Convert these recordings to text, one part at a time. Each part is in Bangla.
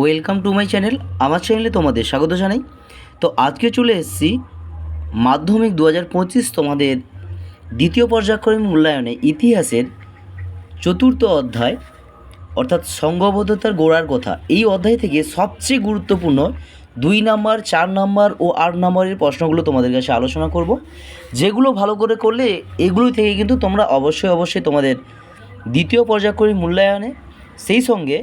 ওয়েলকাম টু মাই চ্যানেল, আমার চ্যানেলে তোমাদের স্বাগত জানাই। তো আজকে চলে এসেছি মাধ্যমিক দু হাজার পঁচিশ তোমাদের দ্বিতীয় পর্যায়ক্রমিক মূল্যায়নে ইতিহাসের চতুর্থ অধ্যায়, অর্থাৎ সংঘবদ্ধতার গোড়ার কথা। এই অধ্যায় থেকে সবচেয়ে গুরুত্বপূর্ণ দুই নাম্বার, চার নাম্বার ও আট নাম্বারের প্রশ্নগুলো তোমাদের কাছে আলোচনা করব। যেগুলো ভালো করে করলে এগুলো থেকে কিন্তু তোমরা অবশ্যই অবশ্যই তোমাদের দ্বিতীয় পর্যায়ক্রমিক মূল্যায়নে, সেই সঙ্গে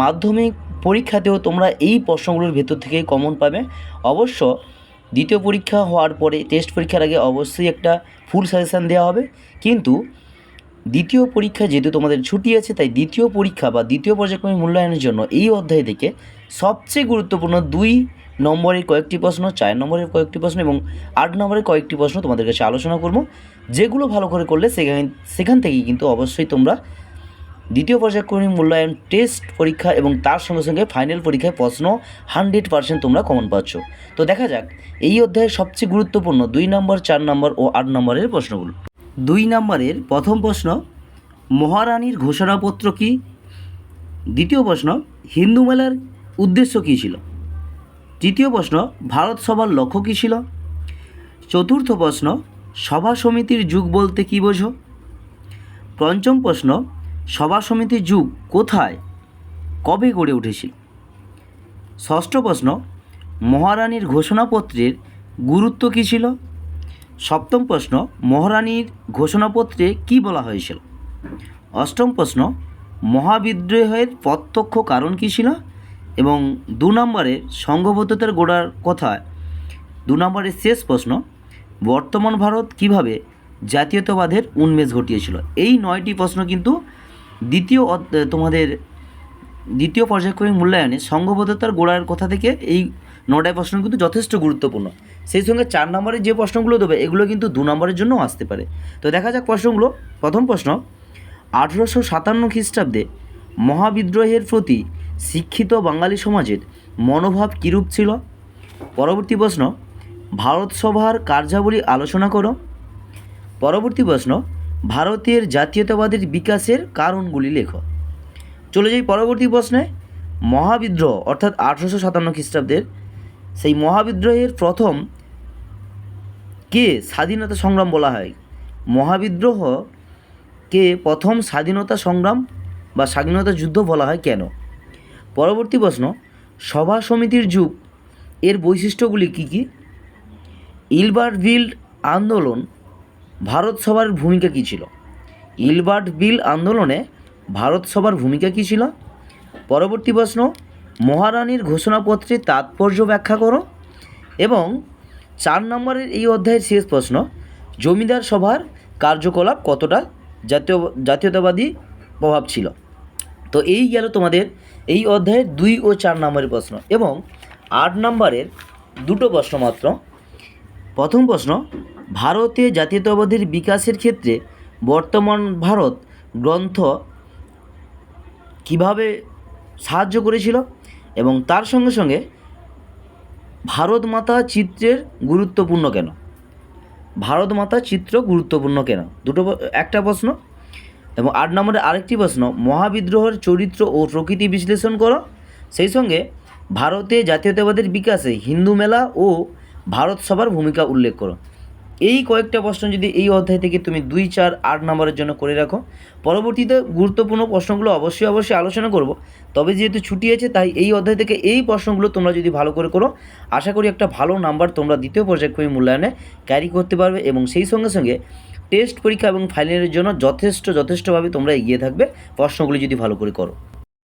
মাধ্যমিক পরীক্ষাতেও তোমরা এই প্রশ্নগুলোর ভেতর থেকেই কমন পাবে। অবশ্য দ্বিতীয় পরীক্ষা হওয়ার পরে টেস্ট পরীক্ষার আগে অবশ্যই একটা ফুল সাজেশান দেওয়া হবে। কিন্তু দ্বিতীয় পরীক্ষা যেহেতু তোমাদের ছুটি আছে, তাই দ্বিতীয় পরীক্ষা বা দ্বিতীয় পর্যায়ক্রমিক মূল্যায়নের জন্য এই অধ্যায় থেকে সবচেয়ে গুরুত্বপূর্ণ দুই নম্বরের কয়েকটি প্রশ্ন, চার নম্বরের কয়েকটি প্রশ্ন এবং আট নম্বরের কয়েকটি প্রশ্ন তোমাদের কাছে আলোচনা করব। যেগুলো ভালো করে করলে সেখান সেখান থেকেই কিন্তু অবশ্যই তোমরা দ্বিতীয় পর্যায়ক্রমিক মূল্যায়ন টেস্ট পরীক্ষা এবং তার সঙ্গে সঙ্গে ফাইনাল পরীক্ষায় প্রশ্ন হান্ড্রেড পার্সেন্ট তোমরা কমন পাচ্ছ। তো দেখা যাক, এই অধ্যায়ের সবচেয়ে গুরুত্বপূর্ণ দুই নম্বর চার নম্বর ও আট নম্বরের প্রশ্নগুলো। দুই নম্বরের প্রথম প্রশ্ন, মহারানীর ঘোষণাপত্র কি? দ্বিতীয় প্রশ্ন, হিন্দু মেলার উদ্দেশ্য কী ছিল? তৃতীয় প্রশ্ন, ভারত সভার লক্ষ্য কী ছিল? চতুর্থ প্রশ্ন, সভা সমিতির যুগ বলতে কী বোঝো? পঞ্চম প্রশ্ন সভা সমিতির যুগ কোথায়? কবে গড়ে উঠেছিল ষষ্ঠ প্রশ্ন, মহারানীর ঘোষণাপত্রের গুরুত্ব কী ছিল? সপ্তম প্রশ্ন, মহারানীর ঘোষণাপত্রে কি বলা হয়েছিল? অষ্টম প্রশ্ন, মহাবিদ্রোহের প্রত্যক্ষ কারণ কী ছিল? এবং দু নম্বরের সংঘবদ্ধতার গোড়ার কথায় দু নম্বরের শেষ প্রশ্ন, বর্তমান ভারত কীভাবে জাতীয়তাবাদের উন্মেষ ঘটিয়েছিল? এই নয়টি প্রশ্ন কিন্তু দ্বিতীয় তোমাদের দ্বিতীয় পর্যায়ক্রমিক মূল্যায়নে সংঘবদ্ধতার গোড়ার কথা থেকে এই নটায় প্রশ্ন কিন্তু যথেষ্ট গুরুত্বপূর্ণ। সেই সঙ্গে চার নম্বরের যে প্রশ্নগুলো দেবে, এগুলো কিন্তু দু নম্বরের জন্য আসতে পারে। তো দেখা যাক প্রশ্নগুলো। প্রথম প্রশ্ন, আঠেরোশো সাতান্ন খ্রিস্টাব্দে মহাবিদ্রোহের প্রতি শিক্ষিত বাঙালি সমাজের মনোভাব কীরূপ ছিল? পরবর্তী প্রশ্ন, ভারত সভার কার্যাবলী আলোচনা করো। পরবর্তী প্রশ্ন ভারতের জাতীয়তাবাদের বিকাশের কারণগুলি লেখো। চলে যাই পরবর্তী প্রশ্নে। মহাবিদ্রোহ, অর্থাৎ আঠেরোশো সাতান্ন খ্রিস্টাব্দের সেই মহাবিদ্রোহের প্রথম কে স্বাধীনতা সংগ্রাম বলা হয়? মহাবিদ্রোহ কে প্রথম স্বাধীনতা সংগ্রাম বা স্বাধীনতা যুদ্ধ বলা হয় কেন? পরবর্তী প্রশ্ন, সভা সমিতির যুগ এর বৈশিষ্ট্যগুলি কী কী? ইলবার্ট বিল আন্দোলন ভারত সভার ভূমিকা কী ছিল? ইলবার্ট বিল আন্দোলনে ভারত সভার ভূমিকা কী ছিল? পরবর্তী প্রশ্ন, মহারানীর ঘোষণাপত্রে তাৎপর্য ব্যাখ্যা করো। এবং চার নম্বরের এই অধ্যায়ের শেষ প্রশ্ন, জমিদার সভার কার্যকলাপ কতটা জাতীয়, জাতীয়তাবাদী প্রভাব ছিল? তো এই গেল তোমাদের এই অধ্যায়ের দুই ও চার নম্বরের প্রশ্ন এবং আট নম্বরের দুটো প্রশ্ন মাত্র। প্রথম প্রশ্ন ভারতে জাতীয়তাবাদের বিকাশের ক্ষেত্রে বর্তমান ভারত গ্রন্থ কীভাবে সাহায্য করেছিল এবং তার সঙ্গে সঙ্গে ভারত মাতা চিত্রের গুরুত্বপূর্ণ কেন? ভারত মাতা চিত্র গুরুত্বপূর্ণ কেন? দুটো একটা প্রশ্ন এবং আট নম্বরে আরেকটি প্রশ্ন, মহাবিদ্রোহের চরিত্র ও প্রকৃতি বিশ্লেষণ করো। সেই সঙ্গে ভারতে জাতীয়তাবাদের বিকাশে হিন্দু মেলা ও ভারত সভার ভূমিকা উল্লেখ করো। এই কয়েকটা প্রশ্ন যদি এই অধ্যায় থেকে তুমি দুই, চার, আট নম্বরের জন্য করে রাখো, পরবর্তীতে গুরুত্বপূর্ণ প্রশ্নগুলো অবশ্যই অবশ্যই আলোচনা করব। তবে যেহেতু ছুটি আছে, তাই এই অধ্যায় থেকে এই প্রশ্নগুলো তোমরা যদি ভালো করে করো, আশা করি একটা ভালো নাম্বার তোমরা দ্বিতীয় পর্যায়ক্রমিক মূল্যায়নে ক্যারি করতে পারবে এবং সেই সঙ্গে সঙ্গে টেস্ট পরীক্ষা এবং ফাইনালের জন্য যথেষ্ট, যথেষ্টভাবে তোমরা এগিয়ে থাকবে। প্রশ্নগুলি যদি ভালো করে করো।